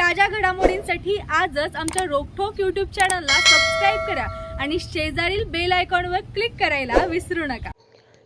ताज्या घडामोडींसाठी आजच आमच्या रोखोक यूट्यूब चॅनलला सबस्क्राईब करा आणि शेजारील बेल आयकॉनवर क्लिक करायला विसरू नका.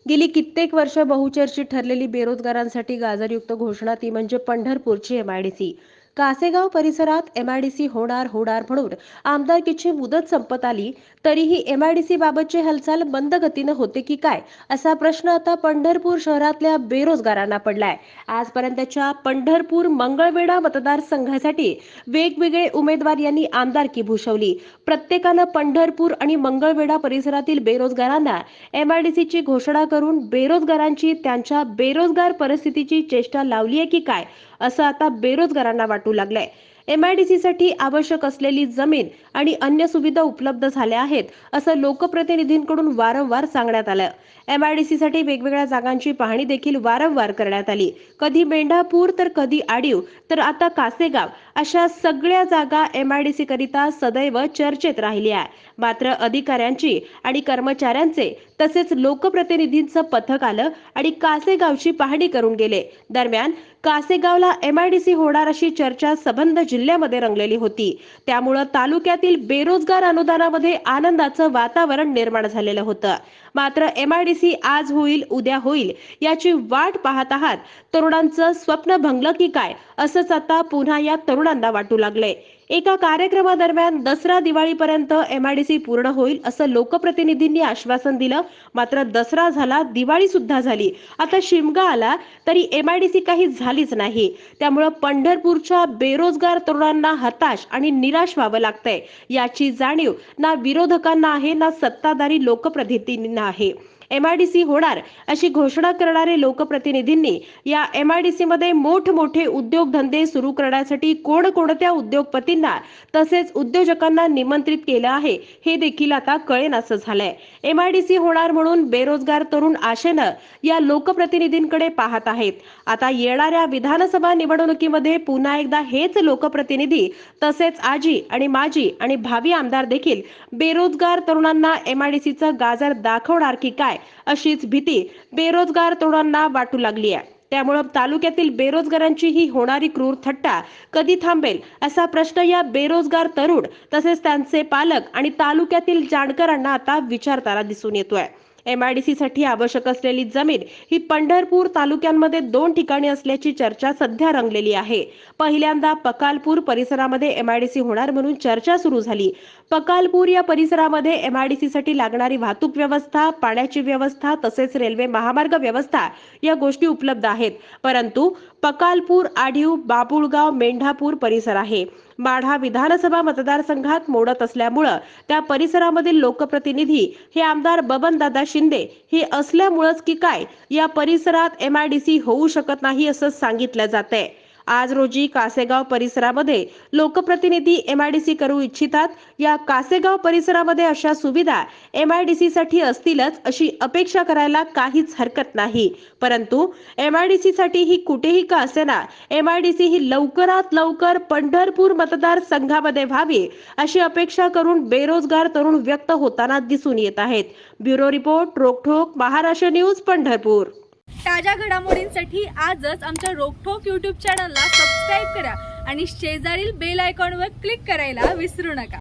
गेली कित्येक वर्ष बहुचर्चित ठरलेली बेरोजगारांसाठी गाजरयुक्त घोषणा ती म्हणजे पंढरपूरची एमआयडीसी कासेगाव परिसरात एमआयडीसी होणार होणार म्हणून आमदारकीची मुदत संपत आली. तरीही एमआयडीसी बाबतची हालचाल मंद गतीनं होते की काय असा प्रश्न आता पंढरपूर शहरातल्या बेरोजगारांना पडलाय. आजपर्यंतच्या पंढरपूर मंगळवेढा मतदारसंघासाठी वेगवेगळे उमेदवार यांनी आमदारकी भूषवली. प्रत्येकानं पंढरपूर आणि मंगळवेढा परिसरातील बेरोजगारांना एमआयडीसीची घोषणा करून बेरोजगारांची त्यांच्या बेरोजगार परिस्थितीची चेष्टा लावली आहे की काय असं आता बेरोजगारांना वाटतं वाटू लागलाय. एमआयडीसीसाठी आवश्यक असलेली जमीन आणि अन्य सुविधा उपलब्ध झाल्या आहेत असं लोकप्रतिनिधींकडून वारंवार सांगण्यात आलं. एमआयडीसीसाठी वेगवेगळ्या जागांची पाहणी देखील वारंवार करण्यात आली. कधी मेंढापूर तर कधी आडीव तर आता कासेगाव अशा सगळ्या जागा एमआयडीसी करिता सदैव चर्चेत राहिली आहे मात्र अधिकाऱ्यांची आणि कर्मचाऱ्यांचे तसेच लोकप्रतिनिधींचं पथक आलं आणि कासेगावची पाहणी करून गेले. दरम्यान कासेगावला एमआयडीसी होणार अशी चर्चा संबंध जिल्ह्यामध्ये रंगलेली होती. त्यामुळं तालुक्यातील बेरोजगार अनुदानामध्ये आनंदाचं वातावरण निर्माण झालेलं होतं. मात्र एमआयडीसी आज होईल उद्या होईल याची वाट पाहत आहात. तरुणांचं स्वप्न भंगलं की काय? असंच आता पुन्हा या तरुणांना वाटू लागलंय. एका कार्यक्रमादरम्यान दसरा दिवाळीपर्यंत एमआयडीसी पूर्ण होईल असं लोकप्रतिनिधींनी आश्वासन दिलं. मात्र दसरा झाला दिवाळी सुद्धा झाली. आता शिमगा आला तरी एमआयडीसी काही झालीच नाही. त्यामुळं पंढरपूरच्या बेरोजगार तरुणांना हताश आणि निराश व्हावं लागतंय. याची जाणीव ना विरोधकांना आहे ना सत्ताधारी लोकप्रतिनिधींना आहे. एमआयडीसी होणार अशी घोषणा करणारे लोकप्रतिनिधींनी या एमआयडीसी मध्ये मोठमोठे उद्योगधंदे सुरू करण्यासाठी कोणकोणत्या उद्योगपतींना तसेच उद्योजकांना निमंत्रित केलं आहे हे देखील आता कळेनासं झालंय. एमआयडीसी होणार म्हणून बेरोजगार तरुण आशेनं या लोकप्रतिनिधींकडे पाहत आहेत. आता येणाऱ्या विधानसभा निवडणुकीमध्ये पुन्हा एकदा हेच लोकप्रतिनिधी तसेच आजी आणि माजी आणि भावी आमदार देखील बेरोजगार तरुणांना एमआयडीसीचं गाजर दाखवणार की काय? अशीच भीती बेरोजगार तरुणांना वाटू लागली आहे. त्यामुळं तालुक्यातील बेरोजगारांची ही होणारी क्रूर थट्टा कधी थांबेल असा प्रश्न या बेरोजगार तरुण तसेच त्यांचे पालक आणि तालुक्यातील जाणकारांना आता विचारताना दिसून येतोय. एमआयडीसी साठी आवश्यक असलेली जमीन ही पंढरपूर तालुक्यांमध्ये दोन ठिकाणी असल्याची चर्चा सध्या रंगलेली आहे. पहिल्यांदा पकालपूर परिसरामध्ये एमआयडीसी होणार म्हणून चर्चा सुरू झाली. पकालपूर या परिसरामध्ये एमआयडीसी साठी लागणारी वाहतूक व्यवस्था पाण्याची व्यवस्था तसेच रेल्वे महामार्ग व्यवस्था या गोष्टी उपलब्ध आहेत. परंतु पकालपूर आढीव बाबुळगाव मेंढापूर परिसर आहे. माढा विधानसभा मतदारसंघात मोडत असल्यामुळं त्या परिसरामधील लोकप्रतिनिधी हे आमदार बबनदादा शिंदे हे असल्यामुळंच की काय या परिसरात एमआयडीसी होऊ शकत नाही असं सांगितलं जातंय. आज रोजी कासेगाव परिसरामध्ये लोकप्रतिनिधी एमआयडीसी करू इच्छितात. या कासेगाव परिसरामध्ये अशा सुविधा एमआयडीसी साठी असतीलच अशी अपेक्षा करायला काहीच हरकत नाही. परंतु एमआयडीसी साठी ही कुठेही का असेना एमआयडीसी ही लवकरात लवकर पंढरपूर मतदारसंघामध्ये व्हावी अशी अपेक्षा करून बेरोजगार तरुण व्यक्त होताना दिसून येत आहेत. ब्युरो रिपोर्ट रोखोक महाराष्ट्र न्यूज पंढरपूर. ताज्या घडामोडींसाठी आजच आमच्या रोकठोक यूट्यूब चॅनलला सबस्क्राईब करा आणि शेजारील बेल आयकॉनवर क्लिक करायला विसरू नका.